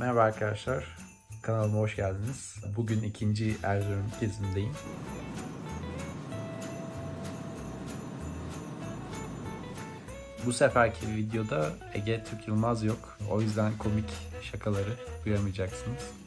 Merhaba arkadaşlar, kanalıma hoş geldiniz. Bugün ikinci Erzurum gezimdeyim. Bu seferki videoda Ege Türk Yılmaz yok. O yüzden komik şakaları duyamayacaksınız.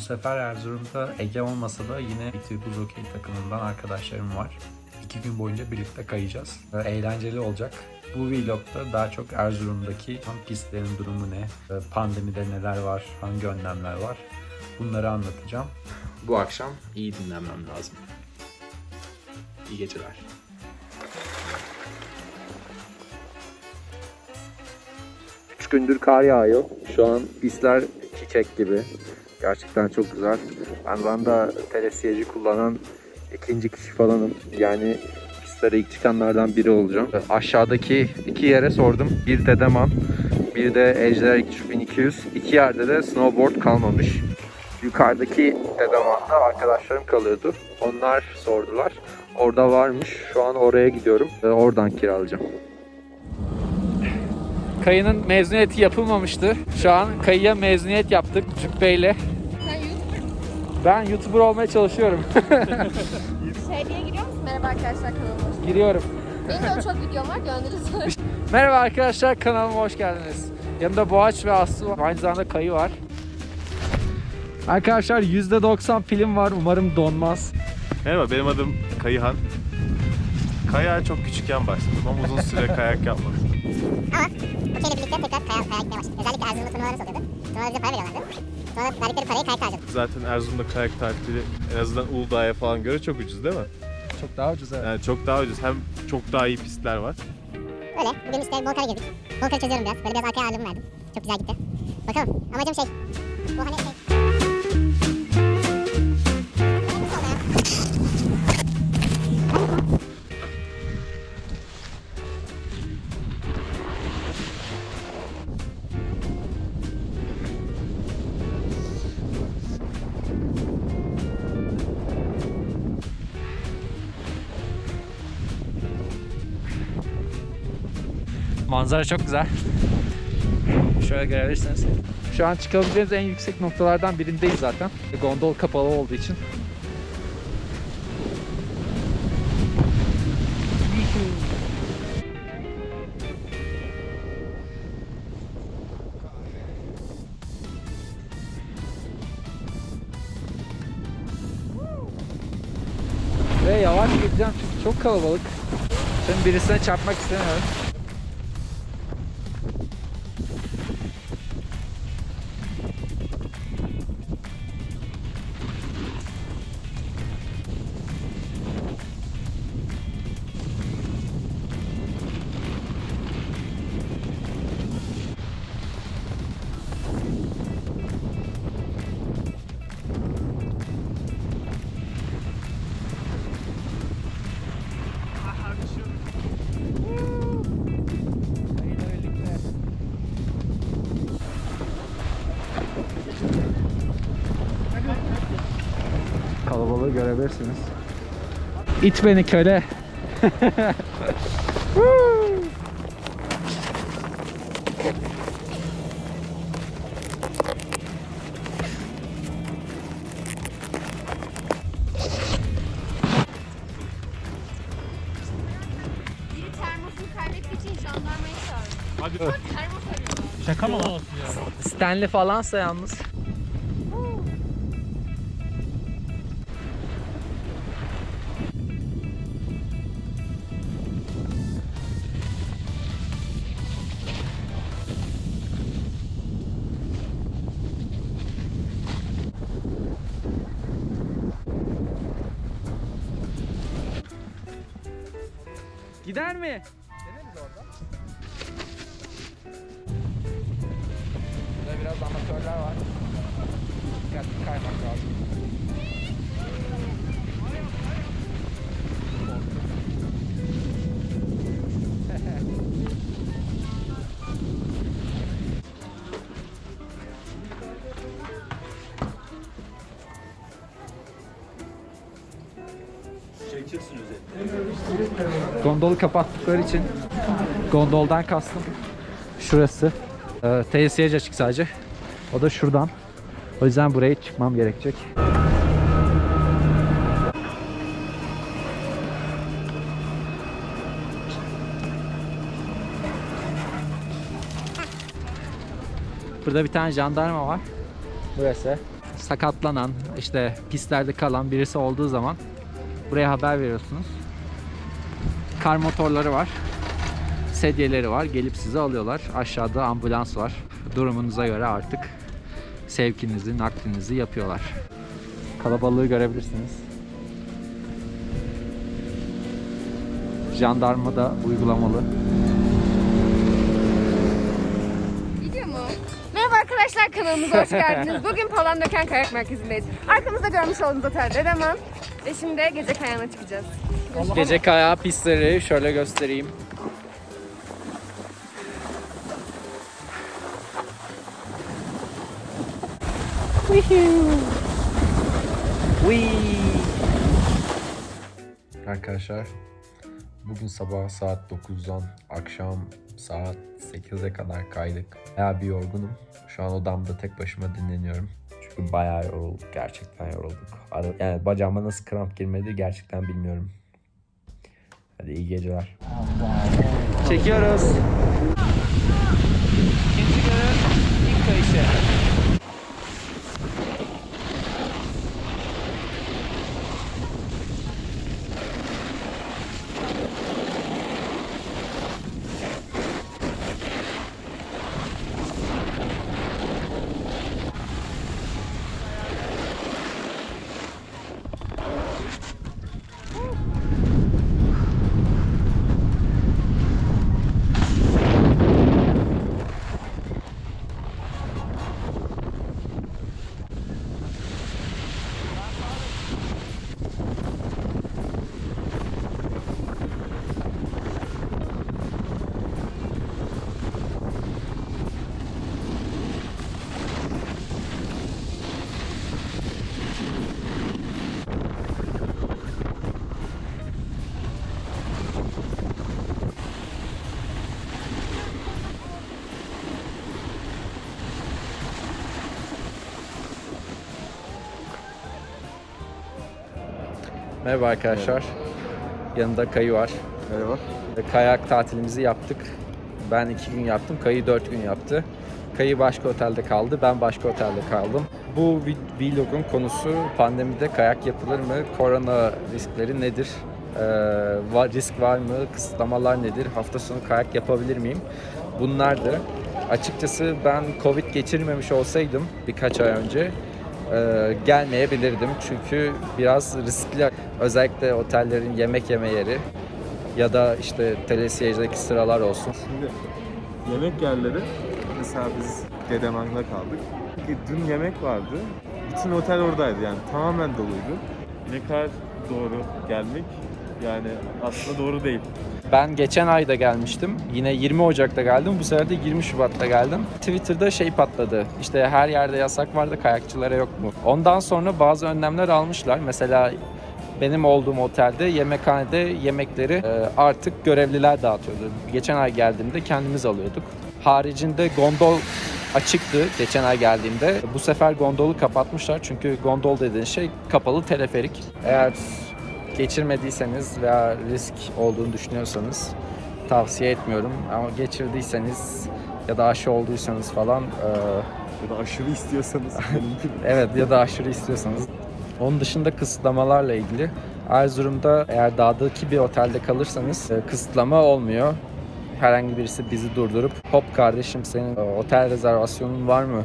Bu sefer Erzurum'da Ege olmasa da yine İTÜ Buz Okey takımından arkadaşlarım var. İki gün boyunca birlikte kayacağız. Eğlenceli olacak. Bu vlogda daha çok Erzurum'daki tam pistlerin durumu ne, pandemide neler var, hangi önlemler var bunları anlatacağım. Bu akşam iyi dinlenmem lazım. İyi geceler. Üç gündür kar yağıyor. Şu an pistler çiçek gibi. Gerçekten çok güzel. Ben Van'da telesiyeci kullanan ikinci kişi falanım. Yani pistlere ilk çıkanlardan biri olacağım. Aşağıdaki iki yere sordum. Bir Dedeman, bir de Ejder 3200. İki yerde de snowboard kalmamış. Yukarıdaki Dedeman'da arkadaşlarım kalıyordu. Onlar sordular. Orada varmış. Şu an oraya gidiyorum. Oradan kiralayacağım. Kayının mezuniyeti yapılmamıştı. Şu an kayıya mezuniyet yaptık cübbeyle. Sen YouTuber? Ben YouTuber olmaya çalışıyorum. Şey diye giriyor musun? Merhaba arkadaşlar kanalıma hoş Giriyorum. Benim de çok videom var göndeririz. Merhaba arkadaşlar kanalıma hoş geldiniz. Yanımda Boğaç ve Aslı var. Aynı zamanda kayı var. Arkadaşlar %90 film var. Umarım donmaz. Merhaba benim adım Kayıhan. Kayağa çok küçükken başladım ama uzun süre kayak yapmadım. Okey'le birlikte tekrar kayak, kayak yapmaya başladık. Özellikle Erzurum'da turnuvalar oluyordu. Turnuvalara bize para veriyorlardı. Sonra verdikleri parayı kayak harcadık. Zaten Erzurum'da kayak tatili en azından Uludağ'a falan göre çok ucuz değil mi? Çok daha ucuz evet. Yani çok daha ucuz. Hem çok daha iyi pistler var. Öyle. Bugün işte Volkan'a girdik. Volkan'ı çözüyorum biraz. Böyle biraz arkaya ağırlığımı verdim. Çok güzel gitti. Bakalım. Amacım şey. Bu hani şey. Manzara çok güzel. Şöyle görebilirsiniz. Şu an çıkabileceğiniz en yüksek noktalardan birindeyiz zaten. Gondol kapalı olduğu için. Ve yavaş gideceğim çünkü çok kalabalık. Şimdi birisine çarpmak istemiyorum. Kalabalığı görebilirsiniz. İt beni köle. Hadi. Şaka mı? Stanley falansa yalnız. Gider mi? Deneriz orada. Burada biraz amatörler var. Dikkatli kaymak lazım. Gondolu kapattıkları için gondoldan kastım şurası. Ee, tesisiyeci açık sadece. O da şuradan. O yüzden buraya çıkmam gerekecek. Burada bir tane jandarma var. Burası. Sakatlanan, işte pistlerde kalan birisi olduğu zaman buraya haber veriyorsunuz. Kar motorları var. Sedyeleri var. Gelip sizi alıyorlar. Aşağıda ambulans var. Durumunuza göre artık sevkinizi, naklinizi yapıyorlar. Kalabalığı görebilirsiniz. Jandarma da uygulamalı. Arkadaşlar kanalımıza hoş geldiniz. Bugün Palandöken Kayak Merkezi'ndeyiz. Arkamızda görmüş olduğunuz otel Dedeman. Ve şimdi gece kayağına çıkacağız. Gece kayağı pistleri şöyle göstereyim. Arkadaşlar bugün sabah saat 9'dan akşam saat 8'e kadar kaydık. Bayağı bir yorgunum. Şu an odamda tek başıma dinleniyorum. Çünkü bayağı yorulduk. Gerçekten yorulduk. Ara- Yani bacağıma nasıl kramp girmedi gerçekten bilmiyorum. Hadi iyi geceler. Çekiyoruz. İkinci günün ilk kayışı. Merhaba arkadaşlar. Yanında Kayı var. Merhaba. Kayak tatilimizi yaptık. Ben iki gün yaptım. Kayı dört gün yaptı. Kayı başka otelde kaldı. Ben başka otelde kaldım. Bu vlogun konusu pandemide kayak yapılır mı? Korona riskleri nedir? Ee, risk var mı? Kısıtlamalar nedir? Hafta sonu kayak yapabilir miyim? Bunlardı. Açıkçası ben Covid geçirmemiş olsaydım birkaç ay önce e, gelmeyebilirdim. Çünkü biraz riskli. Özellikle otellerin yemek yeme yeri ya da işte telesiyerdeki sıralar olsun. Şimdi yemek yerleri mesela biz Dedeman'da kaldık. Ki Dün yemek vardı. Bütün otel oradaydı yani tamamen doluydu. Ne kadar doğru gelmek yani aslında doğru değil. Ben geçen ayda gelmiştim. Yine 20 Ocak'ta geldim. Bu sefer de 20 Şubat'ta geldim. Twitter'da şey patladı. İşte her yerde yasak vardı kayakçılara yok mu? Ondan sonra bazı önlemler almışlar. Mesela benim olduğum otelde yemekhanede yemekleri e, artık görevliler dağıtıyordu. Geçen ay geldiğimde kendimiz alıyorduk. Haricinde gondol açıktı geçen ay geldiğimde. Bu sefer gondolu kapatmışlar çünkü gondol dediğin şey kapalı teleferik. Eğer geçirmediyseniz veya risk olduğunu düşünüyorsanız tavsiye etmiyorum. Ama geçirdiyseniz ya da aşı olduysanız falan e, Ya da aşırı istiyorsanız evet ya da aşırı istiyorsanız. Onun dışında kısıtlamalarla ilgili Erzurum'da eğer dağdaki bir otelde kalırsanız e, kısıtlama olmuyor. Herhangi birisi bizi durdurup hop kardeşim senin e, otel rezervasyonun var mı?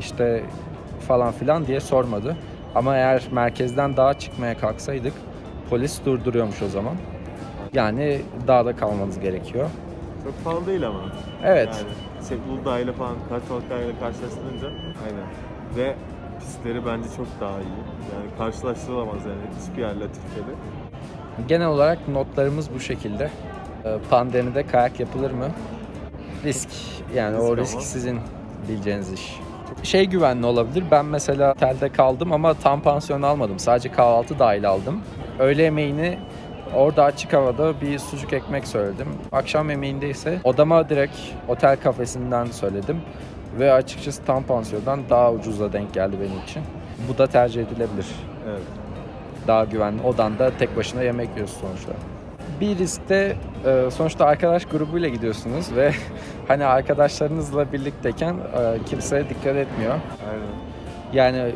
İşte falan filan diye sormadı. Ama eğer merkezden dağa çıkmaya kalksaydık polis durduruyormuş o zaman. Yani dağda kalmanız gerekiyor. çok pahalı değil ama. Evet. Yani şey, Uludağ ile falan Kartalkaya ile karşılaştırınca aynen. Ve pistleri bence çok daha iyi. Yani karşılaştırılamaz yani hiçbir yerle Türkiye'de. Genel olarak notlarımız bu şekilde. Ee, Pandemide kayak yapılır mı? Risk. Yani o Risk risk ama. sizin bileceğiniz iş. Şey güvenli olabilir. Ben mesela otelde kaldım ama tam pansiyon almadım. Sadece kahvaltı dahil aldım. Öğle yemeğini orada açık havada bir sucuk ekmek söyledim. Akşam yemeğinde ise odama direkt otel kafesinden söyledim. Ve açıkçası tam pansiyondan daha ucuza denk geldi benim için. Bu da tercih edilebilir. Evet. Daha güvenli. Odan da tek başına yemek yiyorsun sonuçta. Bir riskte e, sonuçta arkadaş grubuyla gidiyorsunuz ve hani arkadaşlarınızla birlikteyken e, kimse dikkat etmiyor. Aynen. Yani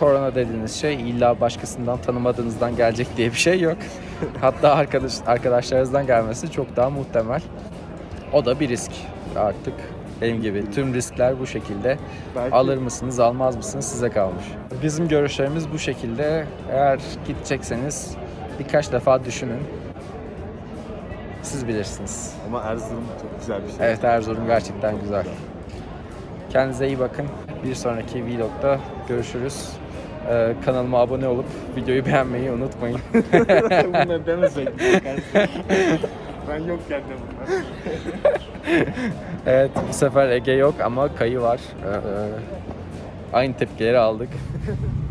korona dediğiniz şey illa başkasından tanımadığınızdan gelecek diye bir şey yok. Hatta arkadaş arkadaşlarınızdan gelmesi çok daha muhtemel. O da bir risk artık. Benim gibi tüm riskler bu şekilde. Belki Alır mısınız, almaz mısınız size kalmış. Bizim görüşlerimiz bu şekilde. Eğer gidecekseniz birkaç defa düşünün. Siz bilirsiniz. ama Erzurum çok güzel bir şey. Evet Erzurum gerçekten güzel. Kendinize iyi bakın. Bir sonraki vlogda görüşürüz. Ee, kanalıma abone olup videoyu beğenmeyi unutmayın. Bunları demesek. ben yokken de bunlar. evet bu sefer Ege yok ama Kayı var. Ee, aynı tepkileri aldık.